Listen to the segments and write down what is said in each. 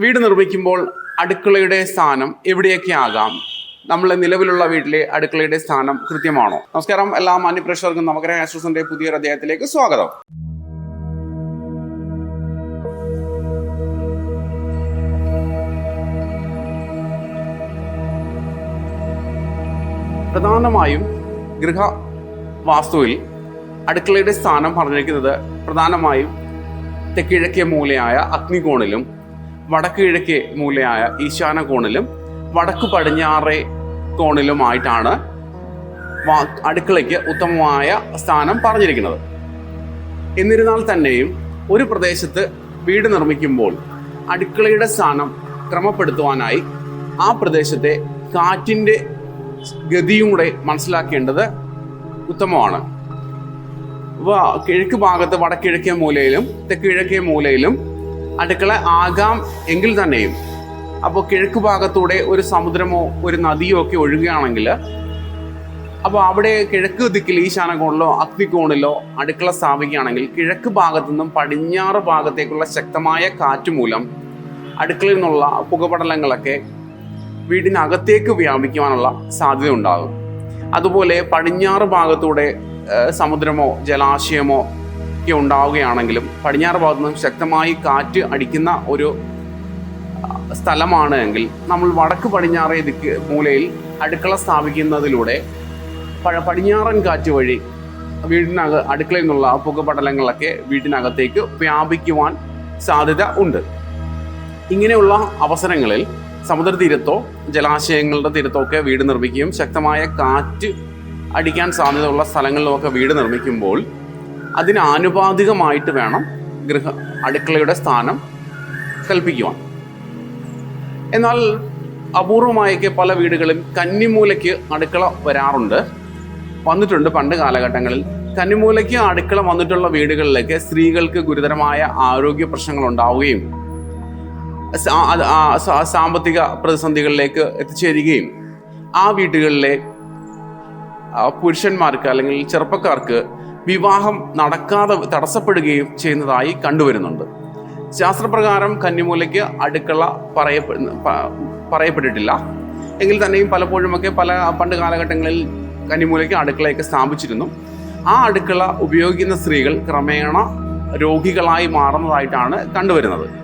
വീട് നിർമ്മിക്കുമ്പോൾ അടുക്കളയുടെ സ്ഥാനം എവിടെയൊക്കെ ആകാം? നമ്മളെ നിലവിലുള്ള വീട്ടിലെ അടുക്കളയുടെ സ്ഥാനം കൃത്യമാണോ? നമസ്കാരം എല്ലാ മാന്യപ്രേക്ഷകർക്കും നവഗ്രഹ ആശ്വാസന്റെ പുതിയൊരു അധ്യായത്തിലേക്ക് സ്വാഗതം. പ്രധാനമായും ഗൃഹ വാസ്തുവിൽ അടുക്കളയുടെ സ്ഥാനം പറഞ്ഞിരിക്കുന്നത് പ്രധാനമായും തെക്കിഴക്കേ മൂലയായ അഗ്നികോണിലും വടക്ക് കിഴക്കേ മൂലയായ ഈശാന കോണിലും വടക്കു പടിഞ്ഞാറേ കോണിലുമായിട്ടാണ് അടുക്കളയ്ക്ക് ഉത്തമമായ സ്ഥാനം പറഞ്ഞിരിക്കുന്നത്. എന്നിരുന്നാൽ തന്നെയും ഒരു പ്രദേശത്ത് വീട് നിർമ്മിക്കുമ്പോൾ അടുക്കളയുടെ സ്ഥാനം ക്രമപ്പെടുത്തുവാനായി ആ പ്രദേശത്തെ കാറ്റിന്റെ ഗതിയും കൂടെ മനസ്സിലാക്കേണ്ടത് ഉത്തമമാണ്. കിഴക്ക് ഭാഗത്ത് വടക്കിഴക്കേ മൂലയിലും തെക്ക് കിഴക്കേ മൂലയിലും അടുക്കള ആകാം എങ്കിൽ തന്നെയും. അപ്പോൾ കിഴക്ക് ഭാഗത്തൂടെ ഒരു സമുദ്രമോ ഒരു നദിയോ ഒക്കെ ഒഴുകുകയാണെങ്കിൽ അപ്പോൾ അവിടെ കിഴക്ക് ദിക്കിൽ ഈശാനകോണിലോ അഗ്നികോണിലോ അടുക്കള സ്ഥാപിക്കുകയാണെങ്കിൽ കിഴക്ക് ഭാഗത്തു നിന്നും പടിഞ്ഞാറ് ഭാഗത്തേക്കുള്ള ശക്തമായ കാറ്റ് മൂലം അടുക്കളയിൽ നിന്നുള്ള പുകപടലങ്ങളൊക്കെ വീടിനകത്തേക്ക് വ്യാപിക്കുവാനുള്ള സാധ്യത ഉണ്ടാകും അതുപോലെ പടിഞ്ഞാറ് ഭാഗത്തൂടെ സമുദ്രമോ ജലാശയമോ ഒക്കെ ഉണ്ടാവുകയാണെങ്കിലും പടിഞ്ഞാറ് ഭാഗത്തു നിന്നും ശക്തമായി കാറ്റ് അടിക്കുന്ന ഒരു സ്ഥലമാണ് എങ്കിൽ നമ്മൾ വടക്ക് പടിഞ്ഞാറേ ദിക്ക് മൂലയിൽ അടുക്കള സ്ഥാപിക്കുന്നതിലൂടെ പടിഞ്ഞാറൻ കാറ്റ് വഴി വീടിനക അടുക്കളയിൽ നിന്നുള്ള പുകപടലങ്ങളൊക്കെ വീട്ടിനകത്തേക്ക് വ്യാപിക്കുവാൻ സാധ്യത ഉണ്ട്. ഇങ്ങനെയുള്ള അവസരങ്ങളിൽ സമുദ്രതീരത്തോ ജലാശയങ്ങളുടെ തീരത്തോ ഒക്കെ വീട് നിർമ്മിക്കുകയും ശക്തമായ കാറ്റ് അടിക്കാൻ സാധ്യതയുള്ള സ്ഥലങ്ങളിലുമൊക്കെ വീട് നിർമ്മിക്കുമ്പോൾ അതിന് ആനുപാതികമായിട്ട് വേണം ഗൃഹ അടുക്കളയുടെ സ്ഥാനം കൽപ്പിക്കുവാൻ. എന്നാൽ അപൂർവമായൊക്കെ പല വീടുകളും കന്നിമൂലയ്ക്ക് അടുക്കള വരാറുണ്ട്. വന്നിട്ടുണ്ട് പണ്ട് കാലഘട്ടങ്ങളിൽ. കന്നിമൂലയ്ക്ക് അടുക്കള വന്നിട്ടുള്ള വീടുകളിലേക്ക് സ്ത്രീകൾക്ക് ഗുരുതരമായ ആരോഗ്യ പ്രശ്നങ്ങൾ ഉണ്ടാവുകയും സാമ്പത്തിക പ്രതിസന്ധികളിലേക്ക് എത്തിച്ചേരുകയും ആ വീടുകളിലെ പുരുഷന്മാർക്ക് അല്ലെങ്കിൽ ചെറുപ്പക്കാർക്ക് വിവാഹം നടക്കാതെ തടസ്സപ്പെടുകയും ചെയ്യുന്നതായി കണ്ടുവരുന്നുണ്ട്. ശാസ്ത്രപ്രകാരം കന്നിമൂലയ്ക്ക് അടുക്കള പറയപ്പെടുന്ന പറയപ്പെട്ടിട്ടില്ല. എങ്കിൽ തന്നെയും പലപ്പോഴുമൊക്കെ പല പണ്ട് കാലഘട്ടങ്ങളിൽ കന്നിമൂലയ്ക്ക് അടുക്കളയൊക്കെ സ്ഥാപിച്ചിരുന്നു. ആ അടുക്കള ഉപയോഗിക്കുന്ന സ്ത്രീകൾ ക്രമേണ രോഗികളായി മാറുന്നതായിട്ടാണ് കണ്ടുവരുന്നത്.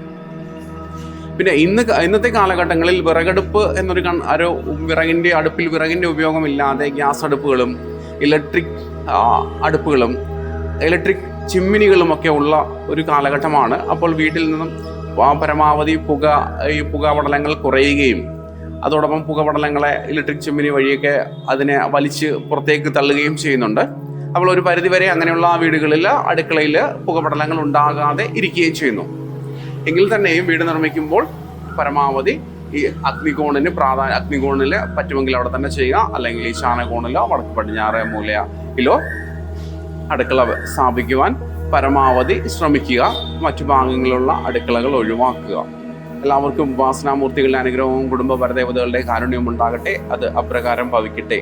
പിന്നെ ഇന്ന് ഇന്നത്തെ കാലഘട്ടങ്ങളിൽ വിറകടുപ്പ് എന്നൊരു ഒരു വിറകിന്റെ അടുപ്പിൽ വിറകിന്റെ ഉപയോഗമില്ലാതെ ഗ്യാസ് അടുപ്പുകളും ഇലക്ട്രിക് അടുപ്പുകളും ഇലക്ട്രിക് ചിമ്മിനികളും ഒക്കെ ഉള്ള ഒരു കാലഘട്ടമാണ്. അപ്പോൾ വീട്ടിൽ നിന്നും പരമാവധി പുക ഈ പുകപടലങ്ങൾ കുറയുകയും അതോടൊപ്പം പുകപടലങ്ങളെ ഇലക്ട്രിക് ചിമ്മിനി വഴിയൊക്കെ അതിനെ വലിച്ച് പുറത്തേക്ക് തള്ളുകയും ചെയ്യുന്നുണ്ട്. അപ്പോൾ ഒരു പരിധിവരെ അങ്ങനെയുള്ള വീടുകളിൽ അടുക്കളയിൽ പുകപടലങ്ങൾ ഉണ്ടാകാതെ ഇരിക്കുകയും ചെയ്യുന്നു. എങ്കിൽ തന്നെയും വീട് നിർമ്മിക്കുമ്പോൾ പരമാവധി ഈ അഗ്നികോണിന് പ്രാധാന്യ അഗ്നികോണിൽ പറ്റുമെങ്കിൽ അവിടെ തന്നെ ചെയ്യുക. അല്ലെങ്കിൽ ഈശാനകോണിലോ വടക്ക് പടിഞ്ഞാറ് മൂലയിലോ അടുക്കള സ്ഥാപിക്കുവാൻ പരമാവധി ശ്രമിക്കുക. മറ്റു ഭാഗങ്ങളിലുള്ള അടുക്കളകൾ ഒഴിവാക്കുക. എല്ലാവർക്കും ഉപാസനാമൂർത്തികളുടെ അനുഗ്രഹവും കുടുംബ പരദേവതകളുടെ കാരുണ്യവും ഉണ്ടാകട്ടെ. അത് അപ്രകാരം ഭവിക്കട്ടെ.